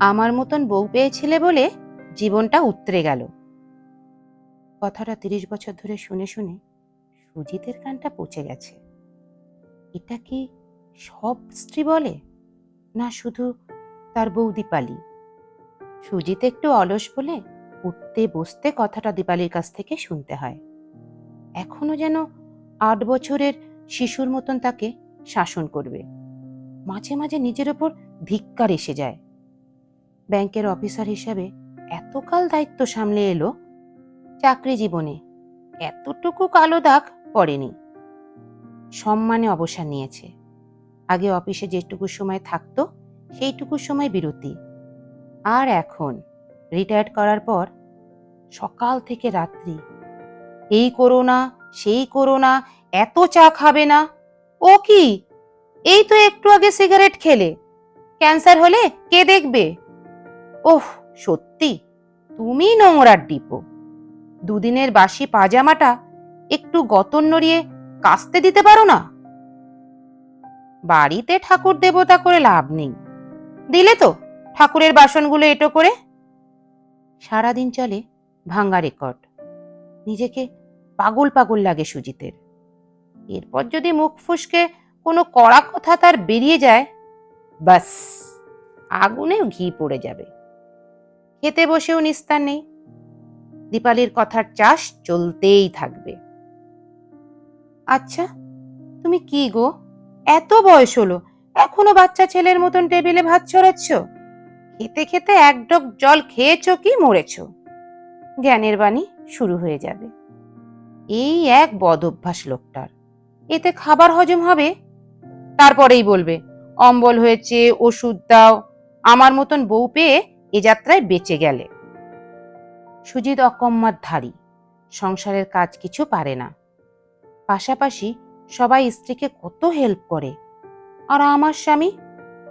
আমার মতন বউ পেয়েছিলে বলে জীবনটা উতরে গেল। কথাটা তিরিশ বছর ধরে শুনে শুনে সুজিতের কানটা পচে গেছে। এটা কি সব স্ত্রী বলে? না শুধু তার বউ দীপালি সুজিত একটু অলস বলে উঠতে বসতে কথাটা দীপালির কাছ থেকে শুনতে হয়। এখনও যেন আট বছরের শিশুর মতন তাকে শাসন করবে। মাঝে মাঝে নিজের ওপর ধিক্কার এসে যায়। ব্যাংকের অফিসার হিসাবে এতকাল দায়িত্ব সামলে এলো। চাকরি জীবনে এতটুকু কালো দাগ পড়েনি। সম্মানে অবসর নিয়েছে। আগে অফিসে যেটুকু সময় থাকতো, সেইটুকু সময় বিরতি। আর এখন রিটায়ার্ড করার পর সকাল থেকে রাত্রি। এই করো না সেই করো না এত চা খাবে না। ও কি? এই তো একটু আগে সিগারেট খেলে। ক্যান্সার হলে কে দেখবে? ওহ, সত্যি? তুমি নোংরার ডিপো। দুদিনের বাসি পাজামাটা একটু গতন নড়িয়ে কাস্তে দিতে পারো না? বাড়িতে ঠাকুর দেবতা করে লাভ নেই। দিলে তো ঠাকুরের বাসনগুলো এটো করে। সারাদিন চলে ভাঙ্গা রেকর্ড। নিজেকে পাগল পাগল লাগে সুজিতের। এরপর যদি মুখ ফুসকে কোনো কড়া কথা তার বেরিয়ে যায়, বাস, আগুনে ঘি পড়ে যাবে। খেতে বসেও নিস্তার নেই। দীপালির কথার চাষ চলতেই থাকবে। আচ্ছা তুমি কি গো? এত বয়স হলো, এখনও বাচ্চা ছেলের মতন টেবিলে ভাত ছড়াচ্ছ? খেতে খেতে এক ডগ জল খেয়েছো কি মরেছো? জ্ঞানের বাণী শুরু হয়ে যাবে। এই এক বদ অভ্যাস লোকটার। এতে খাবার হজম হবে? তারপরেই বলবে, অম্বল হয়েছে, ওষুধ দাও, আমার মতন বউ পেয়ে এ যাত্রায় বেঁচে গেলে। সুজিত অকম্মার ধারী, সংসারের কাজ কিছু পারে না। পাশাপাশি সবাই স্ত্রীকে কত হেল্প করে। আর আমার স্বামী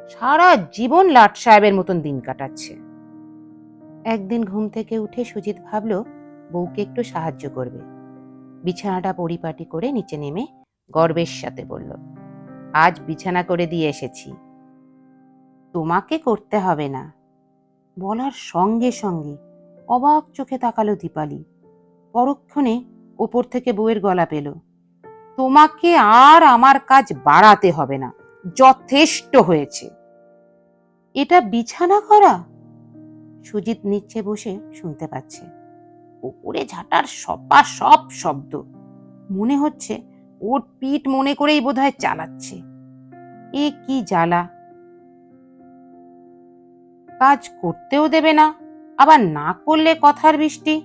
সারা জীবন লাট সাহেবের মতন দিন কাটাচ্ছে। একদিন ঘুম থেকে উঠে সুজিত ভাবল, বউকে একটু সাহায্য করবে। বিছানাটা পরিপাটি করে নিচে নেমে গর্বের সাথে বলল, আজ বিছানা করে দিয়ে এসেছি। তোমাকে করতে হবে না। বলার সঙ্গে সঙ্গে অবাক চোখে তাকালো দীপালি। পরক্ষণে ওপর থেকে বউয়ের গলা পেল। তোমাকে আর আমার কাজ বাড়াতে হবে না, যথেষ্ট হয়েছে। এটা বিছানা করা? সুজিত নিচে বসে শুনতে পাচ্ছে। উপরে ঝাঁটার সপা সব শব্দ। মনে হচ্ছে ওর পিঠ মনে করেই বোধহয় চালাচ্ছে। এ কি জ্বালা? কাজ করতেও দেবে না, আবার না করলে কথার বৃষ্টি।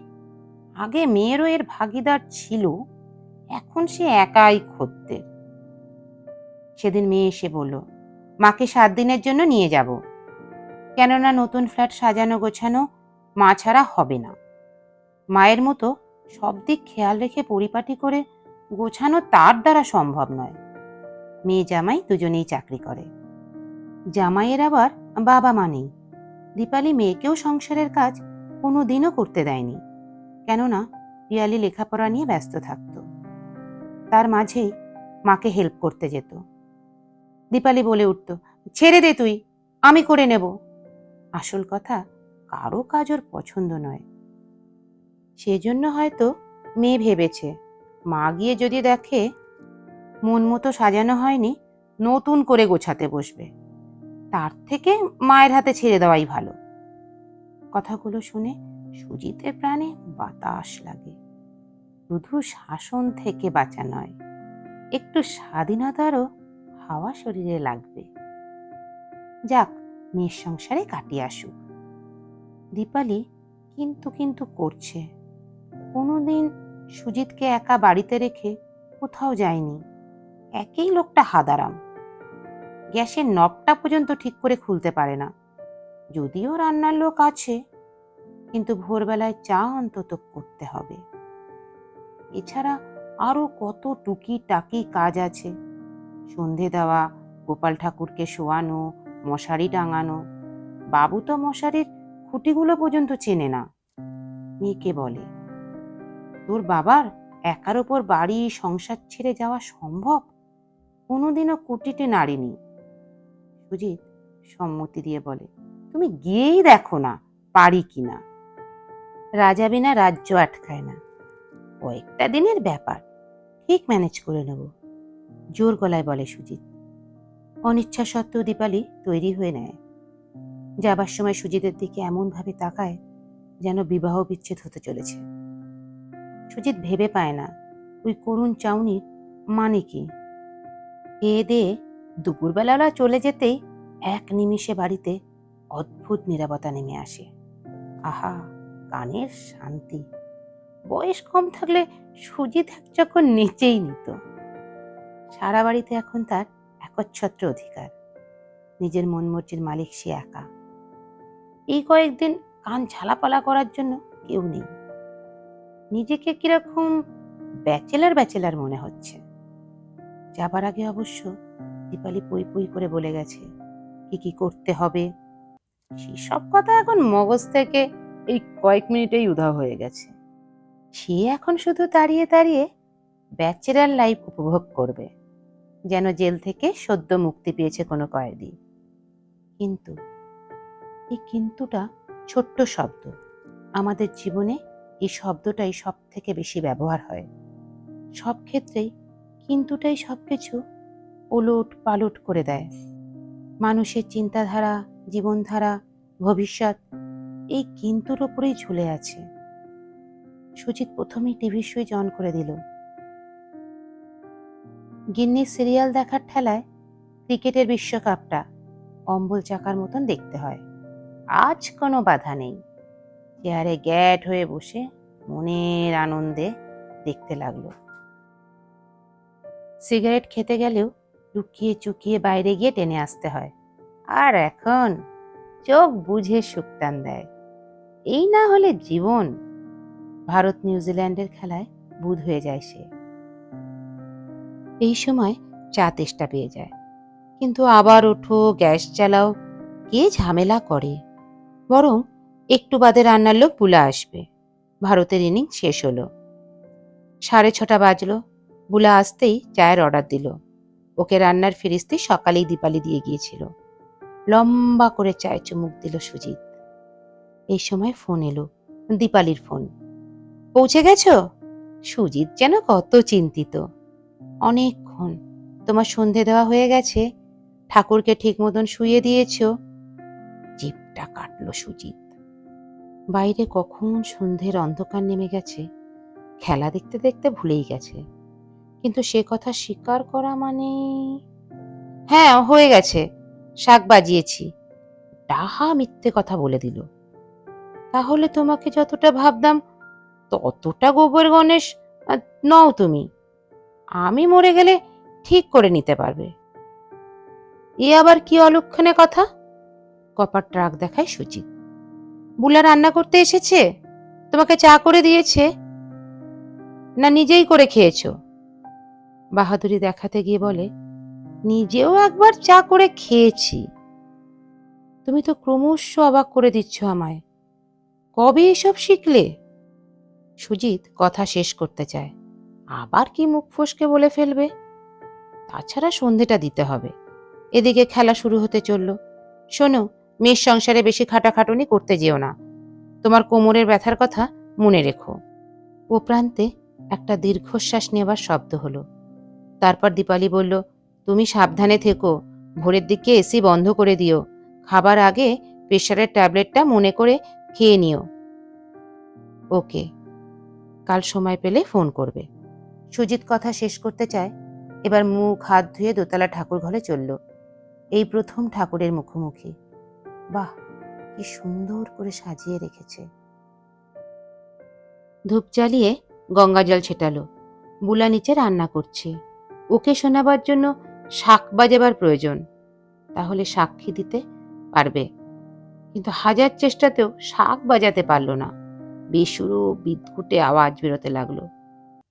আগে মেয়েরও এর ভাগিদার ছিল, এখন সে একাই খদ্দের। সেদিন মেয়ে এসে বলল, মাকে সাত দিনের জন্য নিয়ে যাব। কেননা নতুন ফ্ল্যাট সাজানো গোছানো মা ছাড়া হবে না। মায়ের মতো সব দিক খেয়াল রেখে পরিপাটি করে গোছানো তার দ্বারা সম্ভব নয়। মেয়ে জামাই দুজনেই চাকরি করে। জামাইয়ের আবার বাবা মা নেই। দীপালি মেয়েকেও সংসারের কাজ কোনো দিনও করতে দেয়নি। কেননা পিয়ালি লেখাপড়া নিয়ে ব্যস্ত থাকত। তার মাঝেই মাকে হেল্প করতে যেত। দীপালি বলে উঠত, ছেড়ে দে তুই, আমি করে নেব। আসল কথা, কারও কাজ ওর পছন্দ নয়। সেজন্য হয়তো মেয়ে ভেবেছে, মা গিয়ে যদি দেখে মন মতো সাজানো হয়নি, নতুন করে গোছাতে বসবে। তার থেকে মায়ের হাতে ছেড়ে দেওয়াই ভালো। কথাগুলো শুনে সুজিতের প্রাণে বাতাস লাগে। শুধু শাসন থেকে বাঁচা নয়, একটু স্বাধীনতারও হাওয়া শরীরে লাগবে। যাক, মেয়ের সংসারে কাটিয়ে আসুক। দীপালি কিন্তু কিন্তু করছে। কোনোদিন সুজিতকে একা বাড়িতে রেখে কোথাও যায়নি। একই লোকটা হাদারাম। গ্যাসের নবটা পর্যন্ত ঠিক করে খুলতে পারে না। যদিও রান্নার লোক আছে, কিন্তু ভোরবেলায় চা অন্তত করতে হবে। এছাড়া আরও কত টুকি টাকি কাজ আছে। সন্ধে দেওয়া, গোপাল ঠাকুরকে শোয়ানো, মশারি টাঙানো। বাবু তো মশারির খুঁটিগুলো পর্যন্ত চেনে না। মেয়েকে বলে, তোর বাবার একার ওপর বাড়ি, সংসার ছেড়ে যাওয়া সম্ভব? কোনোদিনও কুটিতে নাড়িনি। সুজিত সম্মতি দিয়ে বলে, তুমি গিয়েই দেখো না, পারি কিনা রাজা বিনা রাজ্য আটকায় না। কয়েকটা দিনের ব্যাপার, ঠিক ম্যানেজ করে নেব। জোর গলায় বলে সুজিত। অনিচ্ছা সত্ত্বেও দীপালি তৈরি হয়ে নেয়। যাবার সময় সুজিতের দিকে এমনভাবে তাকায় যেন বিবাহ বিচ্ছেদ হতে চলেছে। সুজিত ভেবে পায় না, ওই করুণ চাউনির মানে কি? খেয়ে দিয়ে দুপুরবেলা চলে যেতেই এক নিমিষে বাড়িতে অদ্ভুত নিরাপত্তা নেমে আসে। আহা, কানের শান্তি। বয়স কম থাকলে সুজিত চক্কর নেচেই নিত। সারা বাড়িতে এখন তার একচ্ছত্র অধিকার। নিজের মন মর্জির মালিক সে একা। এই কয়েকদিন কান ঝালাপালা করার জন্য কেউ নেই। নিজেকে কীরকম ব্যাচেলার ব্যাচেলার মনে হচ্ছে। যাবার আগে অবশ্য দীপালি পই পই করে বলে গেছে, কি কি করতে হবে? সেসব কথা এখন মগজ থেকে এই কয়েক মিনিটেই উধাও হয়ে গেছে। সে এখন শুধু দাঁড়িয়ে দাঁড়িয়ে ব্যাচেলার লাইফ উপভোগ করবে, যেন জেল থেকে সদ্য মুক্তি পেয়েছে কোনো কয়েদি। কিন্তু, এই কিন্তুটা ছোট্ট শব্দ। আমাদের জীবনে এই শব্দটাই সব থেকে বেশি ব্যবহার হয়। সব ক্ষেত্রেই কিন্তুটাই সব কিছু ওলট পালট করে দেয়। মানুষের চিন্তাধারা, জীবনধারা, ভবিষ্যৎ, এই কিন্তুর ওপরেই ঝুলে আছে। সুজিত প্রথমেই টিভি সুইচ অন করে দিল। গিন্নি সিরিয়াল দেখার ঠেলায় ক্রিকেটের বিশ্বকাপটা অম্বল চাকার মতন দেখতে হয়। আজ কোনো বাধা নেই। চেয়ারে গ্যাট হয়ে বসে মনের আনন্দে দেখতে লাগল। সিগারেট খেতে গেলেও লুকিয়ে চুকিয়ে বাইরে গিয়ে টেনে আসতে হয়। আর এখন চোখ বুঝে সুকটান দেয়। এই না হলে জীবন। ভারত নিউজিল্যান্ডের খেলায় বুধ হয়ে যায় সে। এই সময় চা তেষ্টা পেয়ে যায়। কিন্তু আবার ওঠো, গ্যাস চালাও, কে ঝামেলা করে? বরং একটু বাদে রান্নার লোক বুলা আসবে। ভারতের ইনিংস শেষ হলো। সাড়ে ছটা বাজলো। বুলা আসতেই চায়ের অর্ডার দিল। ওকে রান্নার ফিরিস্তি সকালেই দীপালি দিয়ে গিয়েছিল। লম্বা করে চায় চুমুক দিল সুজিত। এই সময় ফোন এলো, দীপালির ফোন। পৌঁছে গেছ? সুজিত যেন কত চিন্তিত। অনেকক্ষণ তোমার সন্ধে দেওয়া হয়ে গেছে, ঠাকুরকে ঠিক মতন শুয়ে দিয়েছ। জিপটা কাটলো সুজিত। বাইরে কখন সন্ধ্যের অন্ধকার নেমে গেছে, খেলা দেখতে দেখতে ভুলেই গেছে। কিন্তু সে কথা স্বীকার করা মানে? হ্যাঁ হয়ে গেছে। শাক বাজিয়েছি। ডাহা মিথ্যে কথা বলে দিল। তাহলে তোমাকে যতটা ভাবতাম, ততটা গোবর গণেশ নও তুমি। আমি মরে গেলে ঠিক করে নিতে পারবে। এ আবার কি অলক্ষণে কথা? কপার ট্রাক দেখায় সুচিত। বুলা রান্না করতে এসেছে? তোমাকে চা করে দিয়েছে? না নিজেই করে খেয়েছো? বাহাদুরি দেখাতে গিয়ে বলে, নিজেও একবার চা করে খেয়েছি। তুমি তো ক্রমশ অবাক করে দিচ্ছ আমায়। কবে এসব শিখলে? সুজিত কথা শেষ করতে চায়। আবার কি মুখ ফসকে বলে ফেলবে? তাছাড়া সন্ধেটা দিতে হবে। এদিকে খেলা শুরু হতে চলল। শোনো, মেয়ের সংসারে বেশি খাটাখাটুনি করতে যেও না। তোমার কোমরের ব্যথার কথা মনে রেখো। ও প্রান্তে একটা দীর্ঘশ্বাস নেবার শব্দ হলো। তারপর দীপালি বলল, তুমি সাবধানে থেকো। ভোরের দিকে এসি বন্ধ করে দিও। খাবার আগে প্রেশারের ট্যাবলেটটা মনে করে খেয়ে নিও। ওকে। কাল সময় পেলে ফোন করবে। সুজিত কথা শেষ করতে চায়। এবার মুখ, হাত ধুয়ে দোতলা ঠাকুর ঘরে চলল। এই প্রথম ঠাকুরের মুখোমুখি। বাহ, কি সুন্দর করে সাজিয়ে রেখেছে। ধূপ জ্বালিয়ে গঙ্গা জল ছেটালো। বুলা নিচে রান্না করছে। ওকে শোনাবার জন্য শাক বাজাবার প্রয়োজন। তাহলে সাক্ষী দিতে পারবে। কিন্তু হাজার চেষ্টাতেও শাক বাজাতে পারল না। বেসুরো বিদকুটে আওয়াজ বেরোতে লাগল।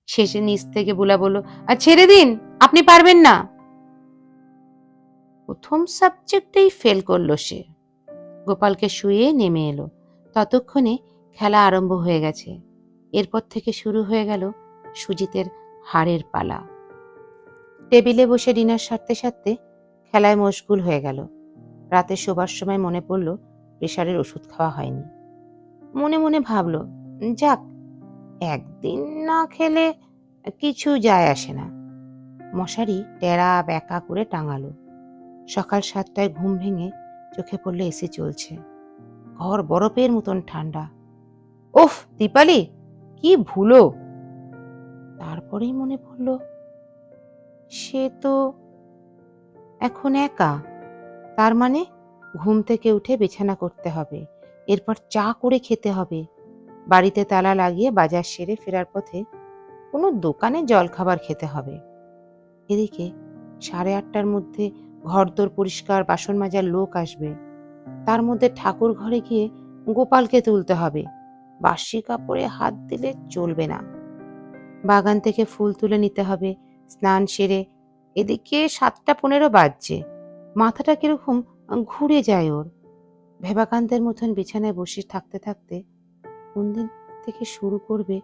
শেষে নিচ থেকে বুলা বলল, আর ছেড়ে দিন, আপনি পারবেন না। প্রথম সাবজেক্টেই ফেল করল সে। গোপালকে শুয়ে নেমে এলো। ততক্ষণে খেলা আরম্ভ হয়ে গেছে। এরপর থেকে শুরু হয়ে গেল সুজিতের হাড়ের পালা। টেবিলে বসে ডিনার সারতে সারতে খেলায় মশগুল হয়ে গেল। রাতে শোবার সময় মনে পড়ল প্রেশারের ওষুধ খাওয়া হয়নি। মনে মনে ভাবল, যাক, একদিন না খেলে কিছু যায় আসে না। মশারি টেরা ব্যাকা করে টাঙালো। সকাল সাতটায় ঘুম ভেঙে চোখে পড়লে এসি চলছে। ঘর বরফের মতন ঠান্ডা। ওফ, দীপালি, কি ভুলো! তারপরেই মনে পড়ল সে তো এখন একা। তার মানে ঘুম থেকে উঠে বিছানা করতে হবে, এরপর চা করে খেতে হবে। বাড়িতে তালা লাগিয়ে বাজার সেরে ফেরার পথে কোনো দোকানে জলখাবার খেতে হবে। এদিকে সাড়ে আটটার মধ্যে ঘরদোর পরিষ্কার, বাসন মাজার লোক আসবে। তার মধ্যে ঠাকুর ঘরে গিয়ে গোপালকে তুলতে হবে। বাসি কাপড়ে হাত দিলে চলবে না। বাগান থেকে ফুল তুলে নিতে হবে। স্নান সেরে এদিকে সাতটা পনেরো বাজছে। মাথাটা কীরকম ঘুরে যায় ওর। ভেবাকান্তের মতন বিছানায় বসে থাকতে থাকতে কোন দিন থেকে শুরু করবে,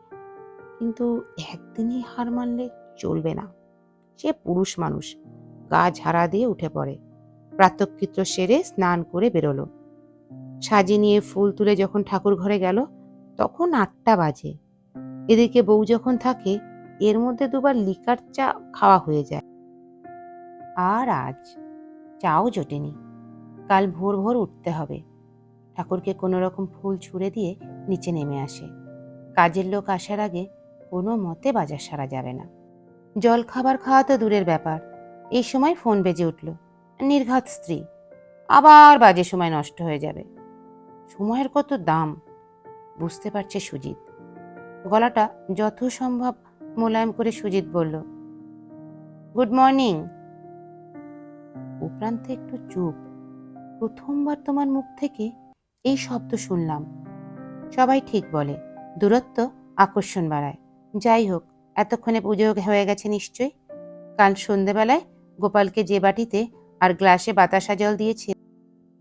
কিন্তু একদিনই হার মানলে চলবে না। সে পুরুষ মানুষ, গা ঝাড়া দিয়ে উঠে পড়ে। প্রাতকৃত্য সেরে স্নান করে বেরোলো। সাজি নিয়ে ফুল তুলে যখন ঠাকুর ঘরে গেল, তখন আটটা বাজে। এদিকে বউ যখন থাকে এর মধ্যে দুবার লিকার চা খাওয়া হয়ে যায়। আর আজ চাও জোটেনি। কাল ভোর ভোর উঠতে হবে। ঠাকুরকে কোনো রকম ফুল ছুঁড়ে দিয়ে নিচে নেমে আসে। কাজের লোক আসার আগে কোনো মতে বাজার সারা যাবে না। জল খাবার খাওয়া তো দূরের ব্যাপার। এই সময় ফোন বেজে উঠল। নির্ঘাত স্ত্রী। আবার বাজে সময় নষ্ট হয়ে যাবে। সময়ের কত দাম? বুঝতে পারছে সুজিত। গলাটা যথাসম্ভব মোলায়েম করে সুজিত বলল, গুড মর্নিং। উপরান্তে একটু চুপ। প্রথমবার তোমার মুখ থেকে এই শব্দ শুনলাম। সবাই ঠিক বলে, দূরত্ব আকর্ষণ বাড়ায়। যাই হোক, এতক্ষণে পুজো হয়ে গেছে নিশ্চয় কাল সন্ধেবেলায় গোপালকে যে বাটিতে আর গ্লাসে বাতাসা জল দিয়েছে,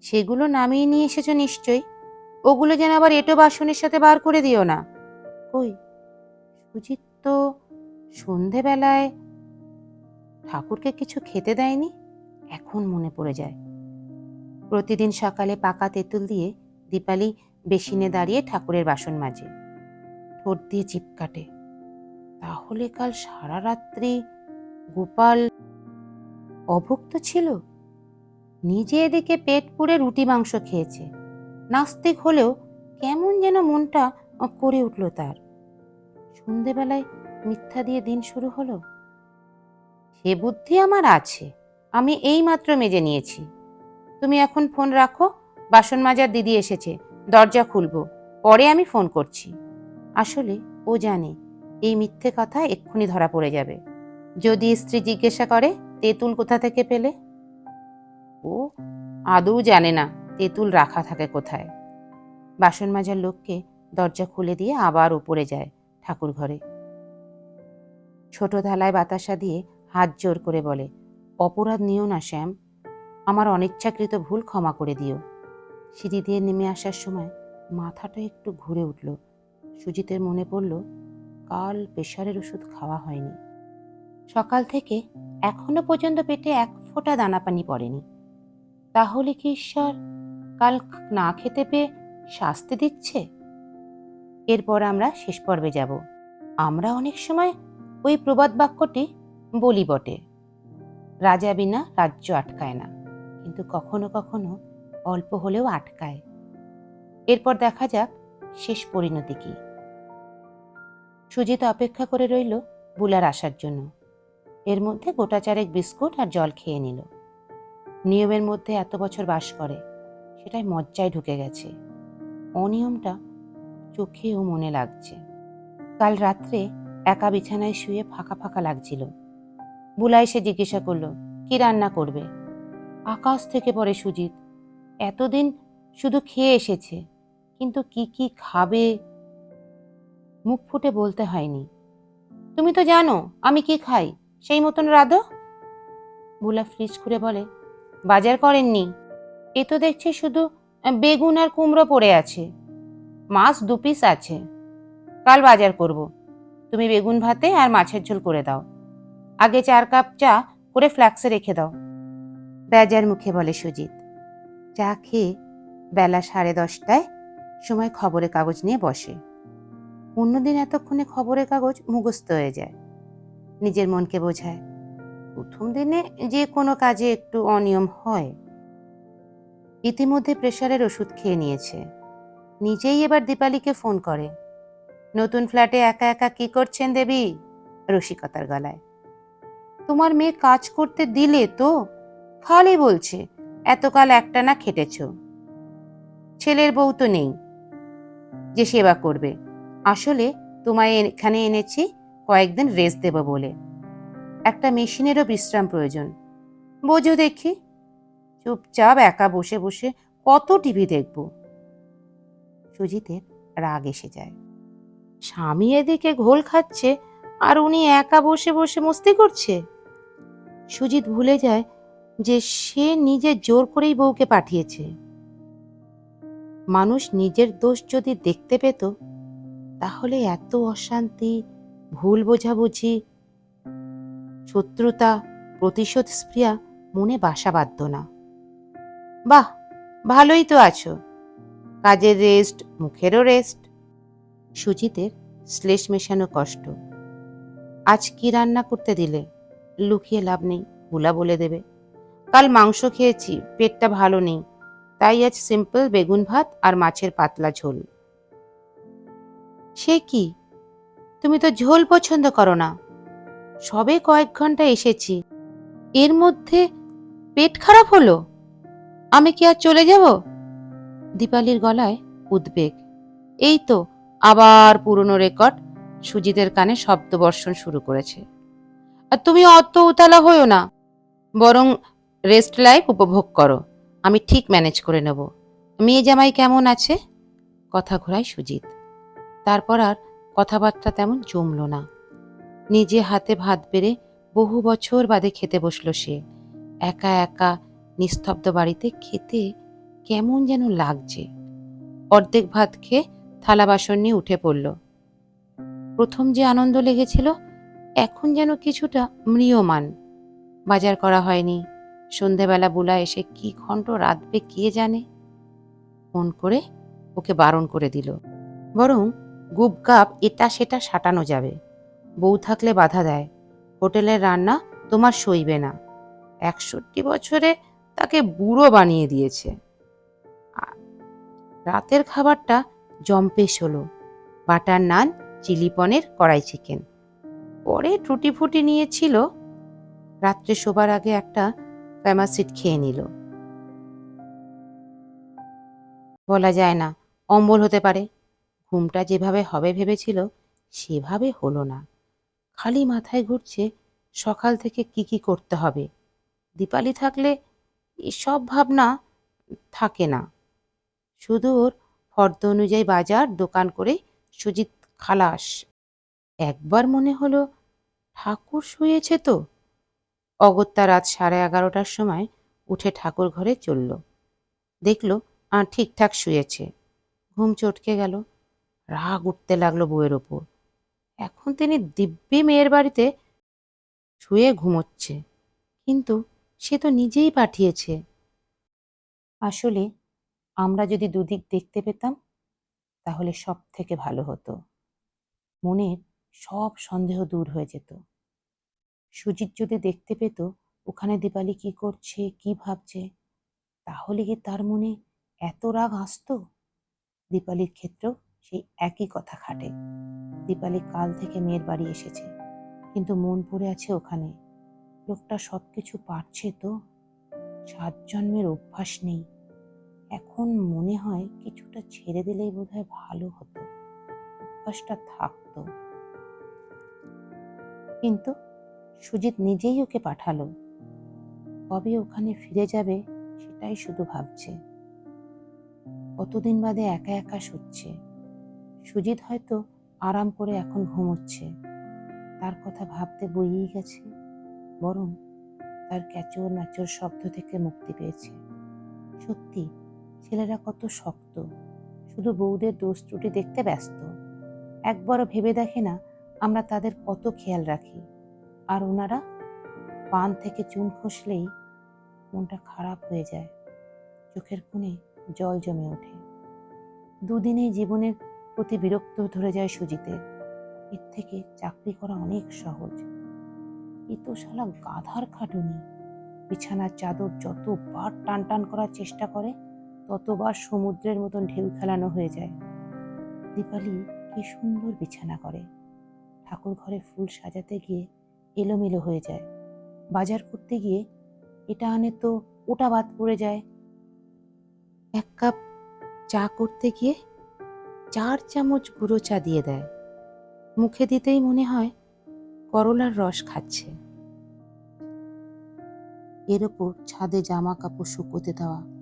সেগুলো নামিয়ে নিয়ে এসেছ নিশ্চয়ই? ওগুলো যেন আবার এটো বাসনের সাথে বার করে দিও না। কই? সুজিত তো সন্ধেবেলায় ঠাকুরকে কিছু খেতে দেয়নি? এখন মনে পড়ে যায়। প্রতিদিন সকালে পাকা তেঁতুল দিয়ে দীপালি বেসিনে দাঁড়িয়ে ঠাকুরের বাসন মাজে। ঠোঁট দিয়ে চিপ কাটে। তাহলে কাল সারা রাত্রি গোপাল অভুক্ত ছিল? নিজে এদিকে পেট পুড়ে রুটি মাংস খেয়েছে। নাস্তিক হলেও কেমন যেন মনটা করে উঠল তার। সন্ধেবেলায় মিথ্যা দিয়ে দিন শুরু হলো? সে বুদ্ধি আমার আছে। আমি এই মাত্র মেজে নিয়েছি। তুমি এখন ফোন রাখো। বাসন মাজার দিদি এসেছে। দরজা খুলবো। পরে আমি ফোন করছি। আসলে ও জানে, এই মিথ্যে কথা এক্ষুনি ধরা পড়ে যাবে। যদি স্ত্রী জিজ্ঞাসা করে, তেঁতুল কোথা থেকে পেলে? ও আদৌ জানে না, তেঁতুল রাখা থাকে কোথায়। বাসন মাজার লোককে দরজা খুলে দিয়ে আবার উপরে যায় ঠাকুর ঘরে ছোট থালায় বাতাসা দিয়ে হাত জোর করে বলে, অপরাধ নিও না, শ্যাম। আমার অনিচ্ছাকৃত ভুল ক্ষমা করে দিও। সিঁড়ি দিয়ে নেমে আসার সময় মাথাটা একটু ঘুরে উঠল। সুজিতের মনে পড়ল, কাল প্রেশারের ওষুধ খাওয়া হয়নি। সকাল থেকে এখনও পর্যন্ত পেটে এক ফোঁটা দানা পানি পড়েনি। তাহলে কি ঈশ্বর কাল না খেতে পেয়ে শাস্তি দিচ্ছে? এরপর আমরা শেষ পর্বে যাব। আমরা অনেক সময় ওই প্রবাদ বাক্যটি বলি বটে। রাজা বিনা রাজ্য আটকায় না, কিন্তু কখনো কখনো অল্প হলেও আটকায়। এরপর দেখা যাক শেষ পরিণতি কি। সুজিত অপেক্ষা করে রইল বুলার আসার জন্য। এর মধ্যে গোটা চারেক বিস্কুট আর জল খেয়ে নিল। নিয়মের মধ্যে এত বছর বাস করে, সেটাই মজ্জায় ঢুকে গেছে। অনিয়মটা চোখে ও মনে লাগছে। কাল রাত্রে একা বিছানায় শুয়ে ফাঁকা ফাঁকা লাগছিল। বুলা এসে জিজ্ঞাসা করল, কি রান্না করবে? আকাশ থেকে পড়ে সুজিত। এতদিন শুধু খেয়ে এসেছে, কিন্তু কি কি খাবে? মুখ ফুটে বলতে হয়নি। তুমি তো জানো, আমি কি খাই? সেই মতন রাধো? বুলা ফ্রিজ খুলে বলে, বাজার করেননি। এ তো দেখছি শুধু বেগুন আর কুমড়ো পড়ে আছে। মাছ দু পিস আছে। কাল বাজার করব। তুমি বেগুন ভাতে আর মাছের ঝোল করে দাও। আগে চার কাপ চা করে ফ্ল্যাক্সে রেখে দাও। বেজার মুখে বলে সুজিত। চা খেয়ে বেলা সাড়ে দশটায় সময় খবরের কাগজ নিয়ে বসে। অন্যদিন এতক্ষণে খবরের কাগজ মুখস্থ হয়ে যায়। নিজের মনকে বোঝায়, প্রথম দিনে যে কোনো কাজে একটু অনিয়ম হয়। ইতিমধ্যে প্রেশারের ওষুধ খেয়ে নিয়েছে। নিজেই এবার দীপালিকে ফোন করে নতুন ফ্ল্যাটে একা একা কি করছেন দেবী? রসিকতার গলায়। তোমার মেয়ে কাজ করতে দিলে তো? খালি বলছে, এতকাল একটা না খেটেছ। ছেলের বউ তো নেই। যে সেবা করবে। আসলে তোমায় এখানে এনেছি, কয়েকদিন রেস্ট দেব বলে। একটা মেশিনেরও বিশ্রাম প্রয়োজন। বোঝো দেখি। চুপচাপ একা বসে বসে কত টিভি দেখব? সুজিতের রাগ এসে যায়। স্বামী এদিকে ঘোল খাচ্ছে আর উনি একা বসে বসে মস্তি করছে। সুজিত ভুলে যায় যে সে নিজে জোর করেই বউকে পাঠিয়েছে। মানুষ নিজের দোষ যদি দেখতে পেত, তাহলে এত অশান্তি, ভুল বোঝাবুঝি, শত্রুতা, প্রতিশোধ স্প্রিয়া মনে বাসা বাঁধত না। বাহ, ভালোই তো আছো। কাজের রেস্ট মুখেরও রেস্ট সুজিতের শ্লেষ মেশানো কষ্ট। আজ কি রান্না করতে দিলে? লুকিয়ে লাভ নেই, ভুলা বলে দেবে। কাল মাংস খেয়েছি, পেটটা ভালো নেই। তাই আজ সিম্পল বেগুন ভাত আর মাছের পাতলা ঝোল। সে কি? তুমি তো ঝোল পছন্দ করো না। সবে কয়েক ঘণ্টা এসেছি। এর মধ্যে পেট খারাপ হলো? আমি কি আর চলে যাব? দীপালির গলায় উদ্বেগ। এই তো আবার পুরনো রেকর্ড সুজিতের কানে শব্দ বর্ষণ শুরু করেছে। আর তুমি অত উতালা হইও না, বরং রেস্ট লাইফ উপভোগ করো, আমি ঠিক ম্যানেজ করে নেব। মেয়ে জামাই কেমন আছে? কথা ঘোরায় সুজিত। তারপর আর কথাবার্তা তেমন জমল না। নিজে হাতে ভাত বেড়ে বহু বছর বাদে খেতে বসল সে। একা একা নিস্তব্ধ বাড়িতে খেতে কেমন যেন লাগছে। অর্ধেক ভাত খেয়ে থালা বাসন নিয়ে উঠে পড়ল। প্রথম যে আনন্দ লেগেছিল, এখন যেন কিছুটা ম্রিয়মান। বাজার করা হয়নি। সন্ধেবেলা বুলা এসে কি ঘন্ট রাঁধবে কে জানে? ফোন করে ওকে বারণ করে দিল। বরং গুপগাপ এটা সেটা সাটানো যাবে। বউ থাকলে বাধা দেয়। হোটেলের রান্না তোমার সইবে না। একষট্টি বছরে তাকে বুড়ো বানিয়ে দিয়েছে। রাতের খাবারটা জম্পেশ হলো বাটার নান, চিলি পনির, কড়াই চিকেন। পরে টুটি ফুটি নিয়েছিল, রাত্রে শোবার আগে একটা ফ্যামাসিড খেয়ে নিল। বলা যায় না, অম্বল হতে পারে। ঘুমটা যেভাবে হবে ভেবেছিল, সেভাবে হলো না। খালি মাথায় ঘুরছে, সকাল থেকে কি কি করতে হবে। দীপালি থাকলে এসব ভাবনা থাকে না। শুধু ওর ফর্দ অনুযায়ী বাজার দোকান করে সুজিত খালাস। একবার মনে হলো ঠাকুর শুয়েছে তো। অগত্যা রাত সাড়ে এগারোটার সময় উঠে ঠাকুর ঘরে চলল। দেখল আহ, ঠিকঠাক শুয়েছে। ঘুম চটকে গেল। রাগ উঠতে লাগল বউয়ের ওপর। এখন তিনি দিব্যি মেয়ের বাড়িতে শুয়ে ঘুমোচ্ছে। কিন্তু সে তো নিজেই পাঠিয়েছে। আসলে আমরা যদি দুদিক দেখতে পেতাম, তাহলে সব থেকে ভালো হতো। মনের সব সন্দেহ দূর হয়ে যেত। সুজিত যদি দেখতে পেত, ওখানে দীপালি কি করছে, কি ভাবছে, তাহলে কি তার মনে এত রাগ আসতো? দীপালির ক্ষেত্রেও সেই একই কথা খাটে। দীপালি কাল থেকে মেয়ের বাড়ি এসেছে, কিন্তু মন পড়ে আছে ওখানে। লোকটা সব কিছু পারছে তো? সাত জন্মের অভ্যাস নেই। এখন মনে হয় কিছুটা ছেড়ে দিলেই বোধ হয় ভালো হতো। অভ্যাসটা থাকতো। কিন্তু সুজিত নিজেই ওকে পাঠালো। কবে ওখানে ফিরে যাবে সেটাই শুধু ভাবছে। কতদিন বাদে একা একা শুচ্ছে। সুজিত হয়তো আরাম করে এখন ঘুমোচ্ছে। তার কথা ভাবতে বইয়েই গেছে। বরং তার ক্যাচর ম্যাচর শব্দ থেকে মুক্তি পেয়েছে। সত্যি ছেলেরা কত শক্ত। শুধু বউদের দোষ ত্রুটি দেখতে ব্যস্ত। একবারও ভেবে দেখে না আমরা তাদের কত খেয়াল রাখি। আর ওনারা পান থেকে চুন খসলেই মনটা খারাপ হয়ে যায়। চোখের কোণে জল জমে ওঠে। দুদিনেই জীবনের প্রতি বিরক্ত ধরে যায় সুজিতের এর থেকে চাকরি করা অনেক সহজ। এ শালা গাধার খাটুনি। বিছানার চাদর যতবার টান টান করার চেষ্টা করে ততবার সমুদ্রের মতন ঢেউ খেলানো হয়ে যায়। দীপালি কি সুন্দর বিছানা করে। ঠাকুর ঘরে ফুল সাজাতে গিয়ে এলোমেলো হয়ে যায়। বাজার করতে গিয়ে এটা আনে তো ওটা বাদ পড়ে যায়। এক কাপ চা করতে গিয়ে চার চামচ গুঁড়ো চা দিয়ে দেয়। মুখে দিতেই মনে হয় করলার রস খাচ্ছে। এর ওপর ছাদে জামা কাপড় শুকোতে দেওয়া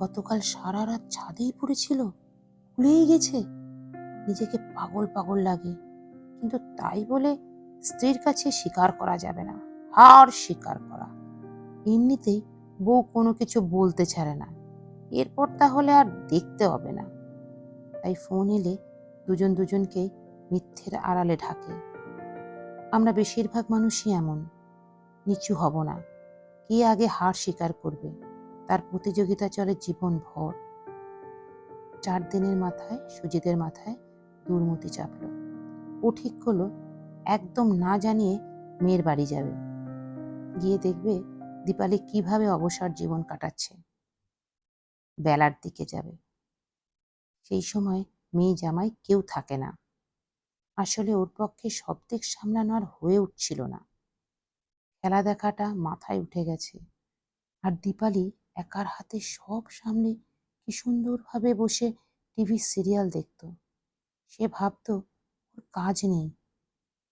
গতকাল সারা রাত ছাদেই পড়েছিল খুলেই গেছে। নিজেকে পাগল পাগল লাগে, কিন্তু তাই বলে স্ত্রীর কাছে স্বীকার করা যাবে না, হার স্বীকার করা। এমনিতেই বউ কোনো কিছু বলতে ছাড়ে না, এরপর তাহলে আর দেখতে হবে না। তাই ফোন এলে দুজন দুজনকে মিথ্যের আড়ালে ঢাকে। আমরা বেশিরভাগ মানুষই এমন, নিচু হব না, কে আগে হার স্বীকার করবে? তার প্রতিযোগিতা চলে জীবন ভর চার দিনের মাথায়, সুজিতের মাথায় দুর্মতি চাপল। ও ঠিক করল, একদম না জানিয়ে মেয়ের বাড়ি যাবে। গিয়ে দেখবে দীপালি কীভাবে অবসর জীবন কাটাচ্ছে। বেলার দিকে যাবে। সেই সময় মেয়ে জামাই কেউ থাকে না। আসলে ওর পক্ষে সব দিক সামলানো আর হয়ে উঠছিল না। খেলা দেখাটা মাথায় উঠে গেছে। আর দীপালি একার হাতে সব সামনে কি সুন্দরভাবে বসে টিভি সিরিয়াল দেখত। সে ভাবতো ওর কাজ নেই।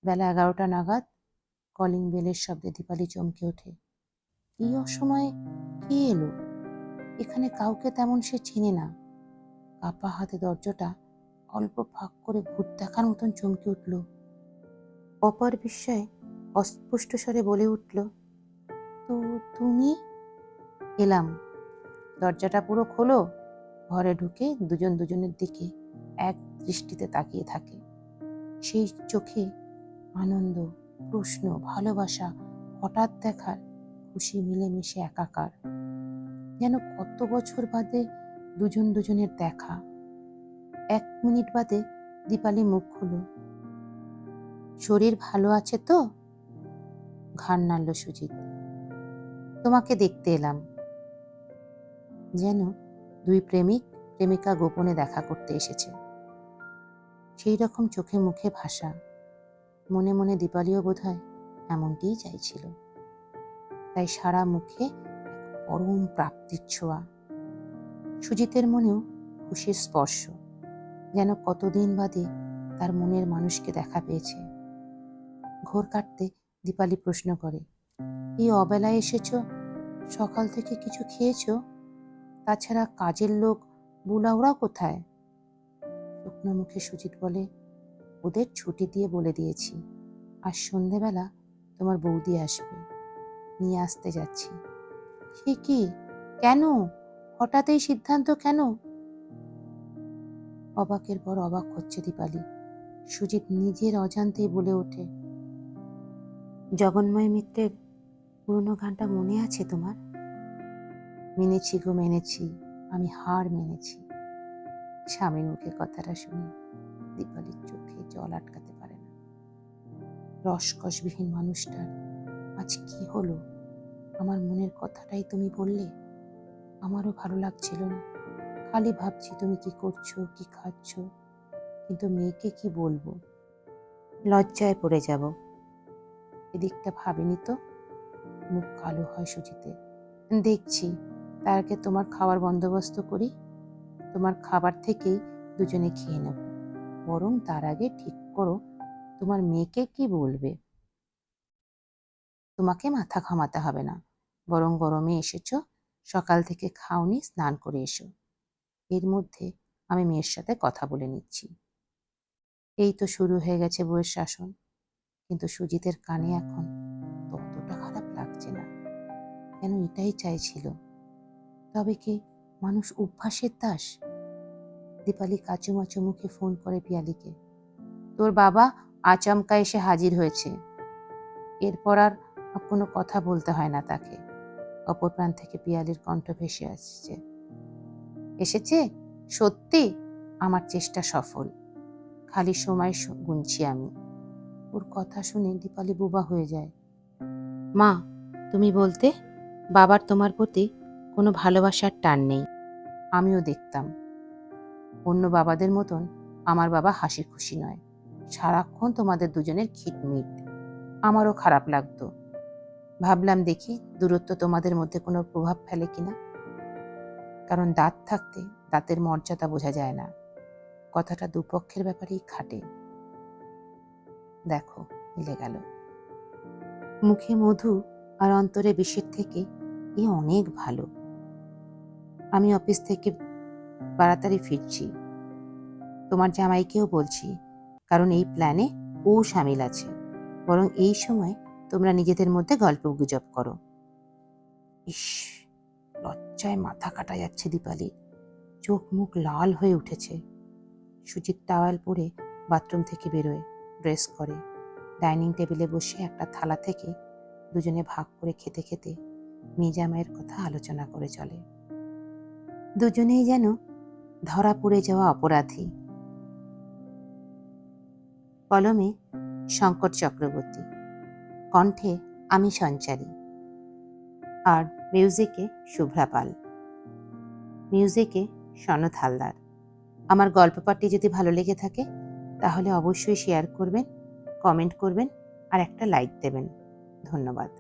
বেলা এগারোটা নাগাদ কলিং বেলের শব্দে দীপালি চমকে ওঠে। এই অসময়ে কে এলো? এখানে কাউকে তেমন সে চেনে না। কাপা হাতে দরজাটা অল্প ফাঁক করে ভূত দেখার মতন চমকে উঠল। অপর বিস্ময়ে অস্পষ্ট স্বরে বলে উঠল, তো তুমি? এলাম। দরজাটা পুরো খোলো। ঘরে ঢুকে দুজন দুজনের দিকে এক দৃষ্টিতে তাকিয়ে থাকে। সেই চোখে আনন্দ, প্রশ্ন, ভালোবাসা হঠাৎ দেখার খুশি মিলেমিশে একাকার। যেন কত বছর বাদে দুজন দুজনের দেখা। এক মিনিট বাদে দীপালি মুখ খুলো। শরীর ভালো আছে তো? ঘাড় নাড়ল সুজিত। তোমাকে দেখতে এলাম। যেন দুই প্রেমিক প্রেমিকা গোপনে দেখা করতে এসেছে। সেই রকম চোখে মুখে ভাষা, মনে মনে দীপালিও বোধ হয় এমনটিই চাইছিল। তাই সারা মুখে পরম প্রাপ্তির ছোঁয়া। সুজিতের মনেও খুশির স্পর্শ, যেন কতদিন বাদে তার মনের মানুষকে দেখা পেয়েছে। ঘোর কাটতে দীপালি প্রশ্ন করে, এই অবেলায় এসেছ? সকাল থেকে কিছু খেয়েছ? তাছাড়া কাজের লোক বুলাওরা কোথায়? শুকনো মুখে সুজিত বলে, ওদের ছুটি দিয়ে বলে দিয়েছি। আর সন্ধেবেলা তোমার বৌদি আসবে। নিয়ে আসতে যাচ্ছি। সে কি? কেন? হঠাৎ এই সিদ্ধান্ত কেন? অবাকের পর অবাক হচ্ছে দীপালি। সুজিত নিজের অজান্তেই বলে ওঠে, জগন্ময় মিত্রের পুরনো গানটা মনে আছে তোমার? মেনেছি গো, মেনেছি। আমি হার মেনেছি। স্বামীর মুখে কথাটা শুনে দীপালির চোখে জল আটকাতে পারে না। রসকসবিহীন মানুষটার আজ কি হলো? আমার মনের কথাটাই তুমি বললে? আমারও ভালো লাগছিল না। খালি ভাবছি তুমি কি করছ, কি খাচ্ছ? কিন্তু মেয়েকে কি বলব? লজ্জায় পড়ে যাব। এদিকটা ভাবিনি তো? মুখ কালো হয় সুজিতে দেখছি তার আগে তোমার খাওয়ার বন্দোবস্ত করি। তোমার খাবার থেকেই দুজনে খেয়ে নেব। বরং তার আগে ঠিক করো, তোমার মেয়েকে কি বলবে? তোমাকে মাথা ঘামাতে হবে না। বরং গরমে এসেছ, সকাল থেকে খাওনি, স্নান করে এসো। এর মধ্যে আমি মেয়ের সাথে কথা বলে নিচ্ছি। এই তো শুরু হয়ে গেছে বইয়ের শাসন। কিন্তু সুজিতের কানে এখন ততটা খারাপ লাগছে না। কেন এটাই চাইছিল? তবে কি মানুষ অভ্যাসের দাস? দীপালি কাচুমাচু মুখে ফোন করে পিয়ালিকে। তোর বাবা আচমকা এসে হাজির হয়েছে। এরপর আর কোনো কথা বলতে হয় না তাকে। অপর প্রাণ থেকে পিয়ালির কণ্ঠ ভেসে আসছে। এসেছে? সত্যি? আমার চেষ্টা সফল। খালি সময় গুনছি আমি। ওর কথা শুনে দীপালি বোবা হয়ে যায়। মা, তুমি বলতে, বাবার তোমার প্রতি কোনো ভালোবাসার টান নেই। আমিও দেখতাম। অন্য বাবাদের মতন আমার বাবা হাসি খুশি নয়। সারাক্ষণ তোমাদের দুজনের খিটমিট। আমারও খারাপ লাগতো। ভাবলাম দেখি দূরত্ব তোমাদের মধ্যে কোনো প্রভাব ফেলে কিনা। কারণ দাঁত থাকতে দাঁতের মর্যাদা বোঝা যায় না। কথাটা দুপক্ষের ব্যাপারেই খাটে। দেখো, মিলে গেল। মুখে মধু আর অন্তরে বিষের থেকে এ অনেক ভালো। আমি অফিস থেকে তাড়াতাড়ি ফিরছি। তোমার জামাইকেও বলছি, কারণ এই প্ল্যানে ও সামিল আছে। বরং এই সময় তোমরা নিজেদের মধ্যে গল্প গুজব করো। ইস, লজ্জায় মাথা কাটা যাচ্ছে দীপালি। চোখ মুখ লাল হয়ে উঠেছে। সুচিত টাওয়াল পরে বাথরুম থেকে বেরোয় ড্রেস করে। ডাইনিং টেবিলে বসে একটা থালা থেকে দুজনে ভাগ করে খেতে খেতে মেজামাইয়ের কথা আলোচনা করে চলে। দুজনেই যেন ধরা পড়ে যাওয়া অপরাধী। কলমে শঙ্কর চক্রবর্তী। কণ্ঠে আমি সঞ্চারী। আর মিউজিকে শুভ্রা পাল। মিউজিকে সনৎ হালদার। আমার গল্প যদি ভালো লেগে থাকে, তাহলে অবশ্যই শেয়ার করবেন, কমেন্ট করবেন আর একটা লাইক দেবেন। ধন্যবাদ।